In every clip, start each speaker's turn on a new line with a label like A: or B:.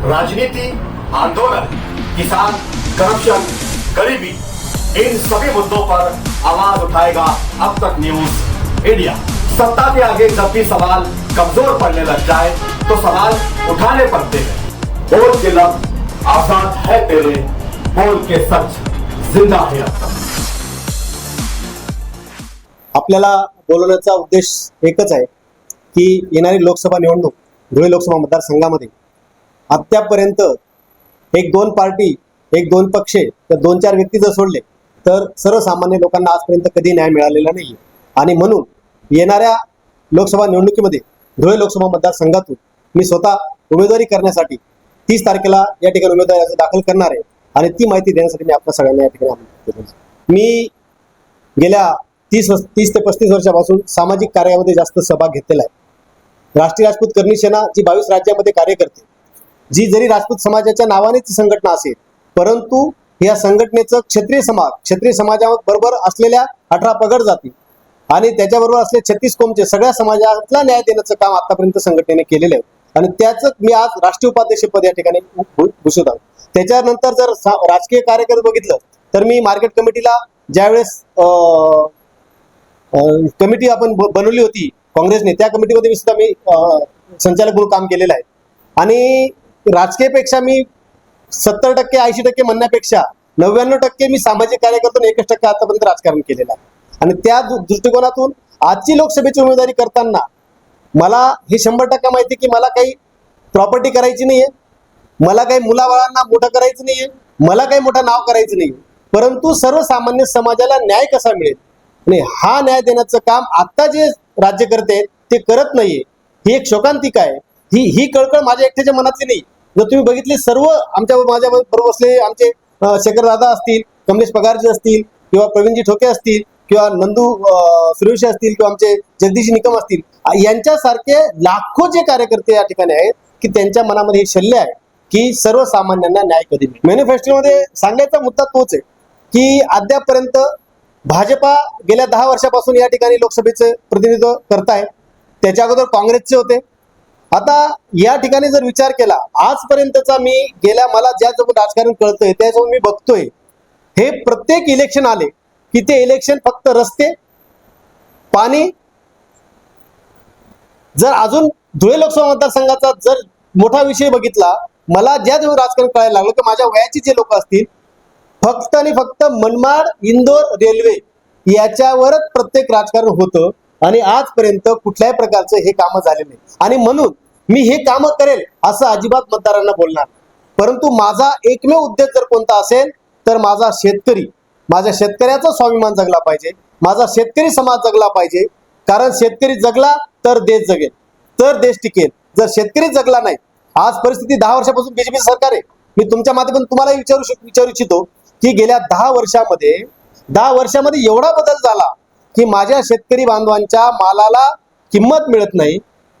A: राजनीति आंदोलन किसान करप्शन गरीबी इन सभी मुद्दों पर आवाज उठाएगा अब तक न्यूज इंडिया। सत्ता के आगे जब भी सवाल कमजोर पड़ने लग जाए तो सवाल उठाने पड़ते हैं। बोल के लफ्ज आजाद है तेरे बोल के सच जिंदा है अब तक।
B: आपल्याला बोलवण्याचा उद्देश एकच आहे की येणारी लोकसभा निवडणूक धुळे लोकसभा मतदारसंघामध्ये आत्यापर्यंत एक दोन पार्टी एक दोन पक्ष तर दोन चार व्यक्ती जर सोडले तर सर्वसामान्य लोकांना आजपर्यंत कधी न्याय मिळालेला नाही आणि म्हणून येणाऱ्या लोकसभा निवडणुकीमध्ये धुळे लोकसभा मतदारसंघातून मी स्वतः उमेदवारी करण्यासाठी तीस तारखेला या ठिकाणी उमेदवारी अर्ज दाखल करणार आहे आणि ती माहिती देण्यासाठी मी आपल्या सगळ्यांना या ठिकाणी मी गेल्या तीस वर्ष तीस ते पस्तीस वर्षापासून सामाजिक कार्यामध्ये जास्त सहभाग घेतलेला आहे. राष्ट्रीय राजपूत करणी सेना जी बावीस राज्यामध्ये कार्य करते जी जरी राजपूत समाजाच्या नावाने ती संघटना असेल परंतु या संघटनेचं क्षत्रिय समाज क्षत्रिय समाजाबरोबर असलेल्या अठरा पगड जाती आणि त्याच्याबरोबर असले छत्तीस कोमचे सगळ्या समाजातला न्याय देण्याचं काम आतापर्यंत संघटनेने केलेलं आहे. आणि त्याच मी आज राष्ट्रीय उपाध्यक्षपद या ठिकाणी घुसत आहोत त्याच्यानंतर जर राजकीय कार्यकर्ते बघितलं तर मी मार्केट कमिटीला ज्यावेळेस कमिटी आपण बनवली होती काँग्रेसने त्या कमिटीमध्ये मी सुद्धा मी संचालक म्हणून काम केलेलं आहे. आणि राजकीयपेक्षा मी सत्तर टक्के ऐंशी टक्के म्हणण्यापेक्षा नव्याण्णव टक्के मी सामाजिक कार्य एकच टक्के आतापर्यंत राजकारण केलेलं आहे. आणि त्या दृष्टिकोनातून आजची लोकसभेची उमेदवारी करताना मला हे शंभर टक्का माहिती की मला काही प्रॉपर्टी करायची नाहीये मला काही मुलाबाळांना मोठं करायचं नाहीये मला काही मोठं नाव करायचं नाही परंतु सर्वसामान्य समाजाला न्याय कसा मिळेल? आणि हा न्याय देण्याचं काम आता जे राज्यकर्ते आहेत ते करत नाहीये. ही एक शोकांतिका आहे. ही ही कळकळ माझ्या एकट्याच्या मनातली नाही. जर तुम्ही बघितली सर्व आमच्या माझ्या बरोबर असलेले आमचे शेखर दादा असतील कमलेश पगारजी असतील किंवा प्रवीणजी ठोके असतील किंवा नंदू अं, सुरेश असतील किंवा आमचे जगदीश निकम असतील यांच्यासारखे लाखो जे कार्यकर्ते या ठिकाणी आहेत की त्यांच्या मनामध्ये हे शल्य आहे की सर्वसामान्यांना न्याय कधी मिळेल मॅनिफेस्टोमध्ये सांगायचा मुद्दा तोच आहे की अद्यापर्यंत भाजपा गेल्या दहा वर्षापासून या ठिकाणी लोकसभेचं प्रतिनिधित्व करताय त्याच्या अगोदर काँग्रेसचे होते आता या ठिकाणी जर विचार केला आजपर्यंतचा मी गेल्या मला ज्या राजकारण कळतंय त्याच्यावर मी बघतोय. हे प्रत्येक इलेक्शन आले की ते इलेक्शन फक्त रस्ते पाणी जर अजून धुळे लोकसभा मतदारसंघाचा जर मोठा विषय बघितला मला ज्या जेव्हा राजकारण कळायला लागलं की माझ्या वयाची जे लोक असतील फक्त आणि फक्त मनमाड इंदोर रेल्वे याच्यावरच प्रत्येक राजकारण होतं. आणि आजपर्यंत कुठल्याही प्रकारचं हे कामं झाले नाही. आणि म्हणून मी हे कामं करेल असं अजिबात मतदारांना बोलणार परंतु माझा एकमेव उद्देश जर कोणता असेल तर माझा शेतकरी माझ्या शेतकऱ्याचा स्वाभिमान जगला पाहिजे माझा शेतकरी समाज जगला पाहिजे. कारण शेतकरी जगला तर देश जगेल. तर देश टिकेल. जर शेतकरी जगला नाही आज परिस्थिती दहा वर्षापासून बीजेपी सरकार आहे. मी तुमच्या माध्यमातून तुम्हाला विचारू विचारू इच्छितो की गेल्या दहा वर्षामध्ये दहा वर्षामध्ये एवढा बदल झाला की माझ्या शेतकरी बांधवांच्या मालाला किंमत मिळत नाही.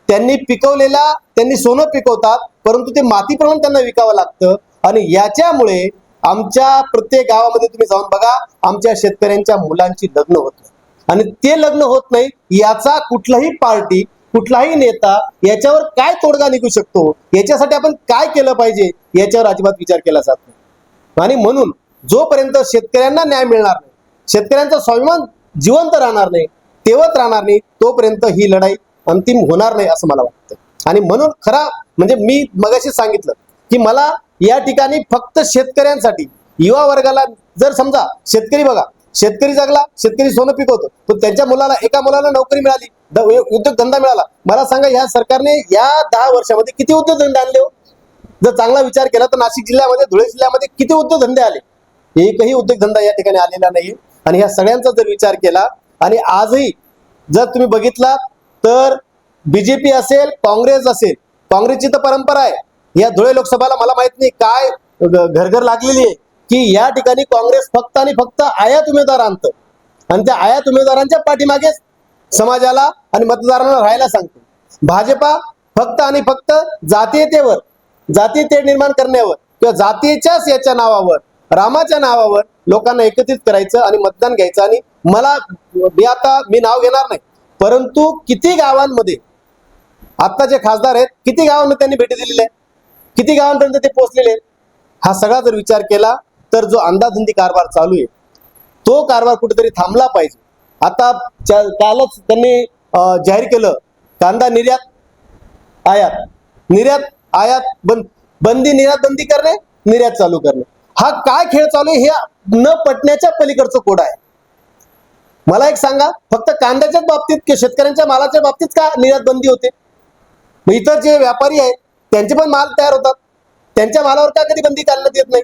B: त्यांनी पिकवलेला त्यांनी सोनं पिकवतात परंतु ते मातीप्रमाणे त्यांना विकावं लागतं. आणि याच्यामुळे आमच्या प्रत्येक गावामध्ये तुम्ही जाऊन बघा आमच्या शेतकऱ्यांच्या मुलांची लग्न होत नाही. आणि ते लग्न होत नाही याचा कुठलाही पार्टी कुठलाही नेता याच्यावर काय तोडगा निघू शकतो? याच्यासाठी आपण काय केलं पाहिजे? याच्यावर अजिबात विचार केला जात नाही. आणि म्हणून जोपर्यंत शेतकऱ्यांना न्याय मिळणार नाही शेतकऱ्यांचा स्वाभिमान जिवंत राहणार नाही तेवत राहणार नाही तोपर्यंत ही लढाई अंतिम होणार नाही असं मला वाटतं. आणि म्हणून खरा म्हणजे मी मगाशी सांगितलं की मला या ठिकाणी फक्त शेतकऱ्यांसाठी युवा वर्गाला जर समजा शेतकरी बघा शेतकरी जगला शेतकरी सोनं पिकवतो तर त्यांच्या मुलाला एका मुलाला नोकरी मिळाली उद्योगधंदा मिळाला. मला सांगा या सरकारने या दहा वर्षामध्ये किती उद्योगधंदे आणले हो? जर चांगला विचार केला तर नाशिक जिल्ह्यामध्ये धुळे जिल्ह्यामध्ये किती उद्योगधंदे आले? एकही उद्योगधंदा या ठिकाणी आलेला नाही आणि ह्या सगळ्यांचा जर विचार केला आणि आजही जर तुम्ही बघितला तर बीजेपी असेल काँग्रेस असेल काँग्रेसची तर परंपरा आहे. या धुळे लोकसभाला मला माहीत नाही काय घरघर लागलेली आहे की या ठिकाणी काँग्रेस फक्त आणि फक्त आयात उमेदवार आणतं. आणि त्या आयात उमेदवारांच्या पाठीमागे समाजाला आणि मतदारांना राहायला सांगतो. भाजपा फक्त आणि फक्त जातीयतेवर जातीयते निर्माण करण्यावर किंवा जातीच्याच याच्या नावावर रामाच्या नावावर लोकांना एकत्रित करायचं आणि मतदान घ्यायचं. आणि मला मी आता मी नाव घेणार नाही. परंतु किती गावांमध्ये आता जे खासदार आहेत किती गावांना त्यांनी भेटी दिलेली आहे किती गावांपर्यंत ते पोहोचलेले आहेत? हा सगळा जर विचार केला तर जो अंदाधुंदी कारभार चालू आहे तो कारभार कुठेतरी थांबला पाहिजे. आता कालच त्यांनी जाहीर केलं कांदा निर्यात आयात. निर्यात आयात बंद बंदी निर्यात बंदी करणे निर्यात चालू करणे. हा काय खेळ चालू आहे हे न पटण्याच्या पलीकडचं कोड आहे. मला एक सांगा फक्त कांद्याच्याच बाबतीत की शेतकऱ्यांच्या मालाच्या बाबतीत का निर्यात बंदी होते? मग इतर जे व्यापारी आहेत त्यांचे पण माल तयार होतात. त्यांच्या मालावर का कधी बंदी घालण्यात येत नाही?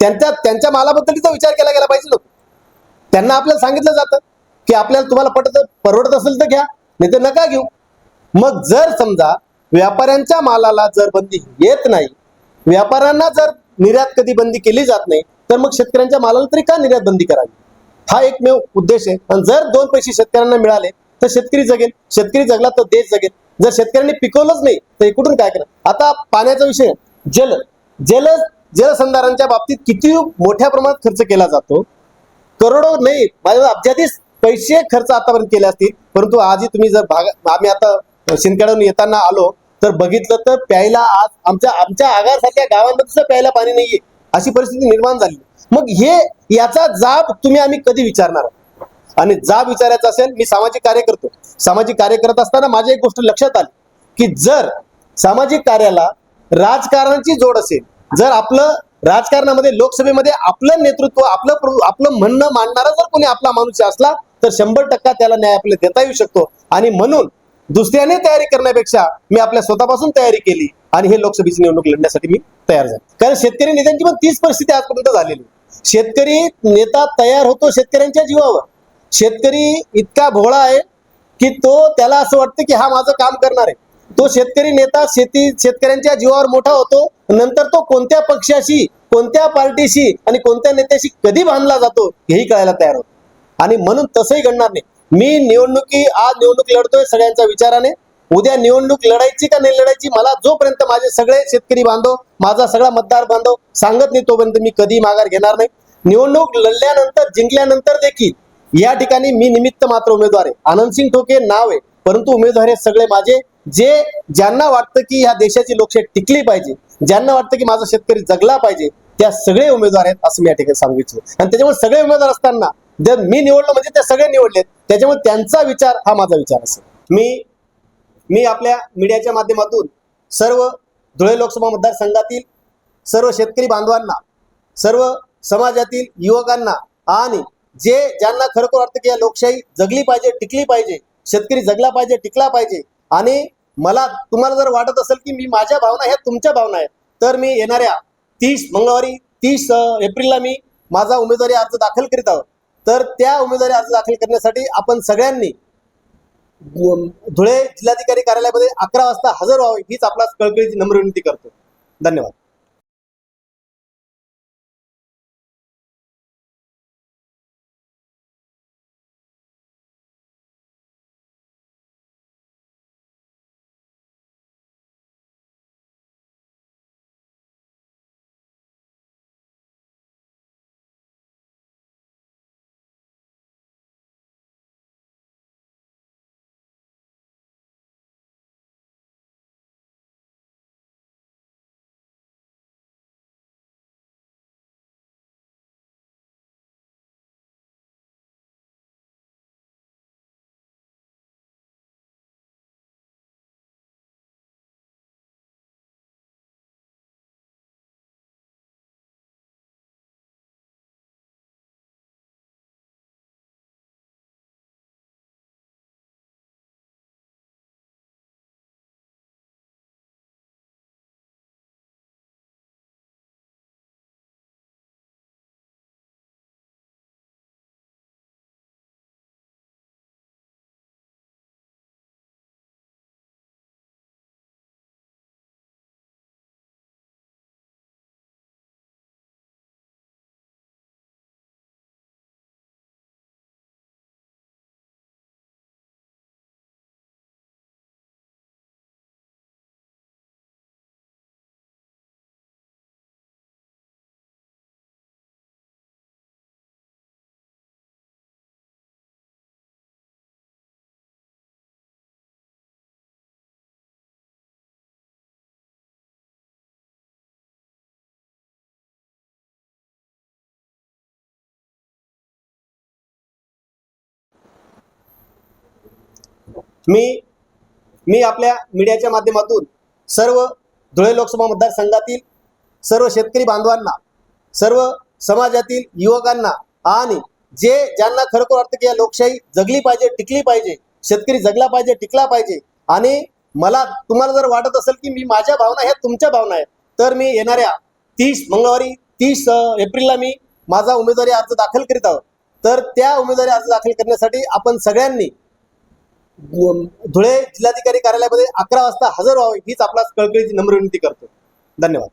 B: त्यांच्या त्यांच्या मालाबद्दलचा विचार केला गेला पाहिजे लोक त्यांना आपल्याला सांगितलं जातं की आपल्याला तुम्हाला पटत परवडत असेल तर घ्या नाही तर नका घेऊ. मग जर समजा व्यापाऱ्यांच्या मालाला जर बंदी येत नाही व्यापाऱ्यांना जर निर्यात कधी बंदी केली जात नाही तर मग शेतकऱ्यांच्या मालाला तरी का निर्यात बंदी करावी? हा एकमेव उद्देश आहे. आणि जर दोन पैसे शेतकऱ्यांना मिळाले तर शेतकरी जगेल. शेतकरी जगला तर देश जगेल. जर शेतकऱ्यांनी पिकवलंच नाही तर कुठून काय करा आता पाण्याचा विषय जल जल जलसंधारणाच्या बाबतीत किती मोठ्या प्रमाणात खर्च केला जातो? करोडो नाही माझ्या अब्जाधीच पैसे खर्च आतापर्यंत केले असतील. परंतु आजही तुम्ही जर भाग आम्ही आता शिंदखेडून येताना आलो तर बघितलं तर प्यायला आज आमच्या आमच्या आगारसारख्या गावांमध्ये सुद्धा प्यायला पाणी नाहीये. अशी परिस्थिती निर्माण झाली. मग हे याचा जाब तुम्ही आम्ही कधी विचारणार? आणि जाब विचारायचा असेल मी सामाजिक कार्य करतो सामाजिक कार्य करत असताना माझी एक गोष्ट लक्षात आली की जर सामाजिक कार्याला राजकारणाची जोड असेल जर आपलं राजकारणामध्ये लोकसभेमध्ये आपलं नेतृत्व आपलं प्र- आपलं म्हणणं मांडणारा जर कोणी आपला माणूस असला तर शंभर टक्का त्याला न्याय आपल्याला देता येऊ शकतो. आणि म्हणून दुसऱ्याने तयारी करण्यापेक्षा मी आपल्या स्वतःपासून तयारी केली आणि हे लोकसभेची निवडणूक लढण्यासाठी मी तयार झालो. कारण शेतकरी नेत्यांची पण तीच परिस्थिती आजपर्यंत झालेली शेतकरी नेता तयार होतो शेतकऱ्यांच्या जीवावर. शेतकरी इतका भोळा आहे की तो त्याला असं वाटतं की हा माझं काम करणार आहे. तो शेतकरी नेता शेती शेतकऱ्यांच्या जीवावर मोठा होतो नंतर तो कोणत्या पक्षाशी कोणत्या पार्टीशी आणि कोणत्या नेत्याशी कधी बांधला जातो हेही कळायला तयार होतो. आणि म्हणून तसंही घडणार नाही. मी निवडणुकी आज निवडणूक लढतोय सगळ्यांच्या विचाराने. उद्या निवडणूक लढायची का नाही लढायची मला जोपर्यंत माझे सगळे शेतकरी बांधव माझा सगळा मतदार बांधव सांगत नाही तोपर्यंत मी कधी माघार घेणार नाही. निवडणूक लढल्यानंतर जिंकल्यानंतर देखील या ठिकाणी मी निमित्त मात्र उमेदवार आहे. आनंदसिंग ठोके नाव आहे परंतु उमेदवार हे सगळे माझे जे ज्यांना वाटतं की ह्या देशाची लोकशाही टिकली पाहिजे ज्यांना वाटतं की माझा शेतकरी जगला पाहिजे त्या सगळे उमेदवार आहेत असं मी या ठिकाणी सांगू इच्छितो. आणि त्याच्यामुळे सगळे उमेदवार असताना जर मी निवडलं म्हणजे ते सगळे निवडलेत त्याच्यामुळे त्यांचा विचार हा माझा विचार असेल. मी मी आपल्या मीडियाच्या माध्यमातून सर्व धुळे लोकसभा मतदारसंघातील सर्व शेतकरी बांधवांना सर्व समाजातील युवकांना आणि जे ज्यांना खरोखर वाटतं की या लोकशाही जगली पाहिजे टिकली पाहिजे शेतकरी जगला पाहिजे टिकला पाहिजे आणि मला तुम्हाला जर वाटत असेल की मी माझ्या भावना ह्या तुमच्या भावना आहेत तर मी येणाऱ्या तीस मंगळवारी तीस एप्रिलला मी माझा उमेदवारी अर्ज दाखल करीत आहोत. तर त्या उमेदवारी अर्ज दाखल करण्यासाठी आपण सगळ्यांनी धुळे जिल्हाधिकारी कार्यालयामध्ये अकरा वाजता हजर व्हावे हीच आपला कळकळीची नम्र विनंती करतो. धन्यवाद. मी मी आपल्या मीडियाच्या माध्यमातून सर्व धुळे लोकसभा मतदारसंघातील सर्व शेतकरी बांधवांना सर्व समाजातील युवकांना आणि जे ज्यांना खरोखर वाटतं की या लोकशाही जगली पाहिजे टिकली पाहिजे शेतकरी जगला पाहिजे टिकला पाहिजे आणि मला तुम्हाला जर वाटत असेल की मी माझ्या भावना ह्या तुमच्या भावना आहेत तर मी येणाऱ्या तीस मंगळवारी तीस एप्रिलला मी माझा उमेदवारी अर्ज दाखल करीत आहोत. तर त्या उमेदवारी अर्ज दाखल करण्यासाठी आपण सगळ्यांनी धुळे जिल्हाधिकारी कार्यालयामध्ये अकरा वाजता हजर व्हावे हीच आपला कळकळीची नम्र विनंती करतो. धन्यवाद.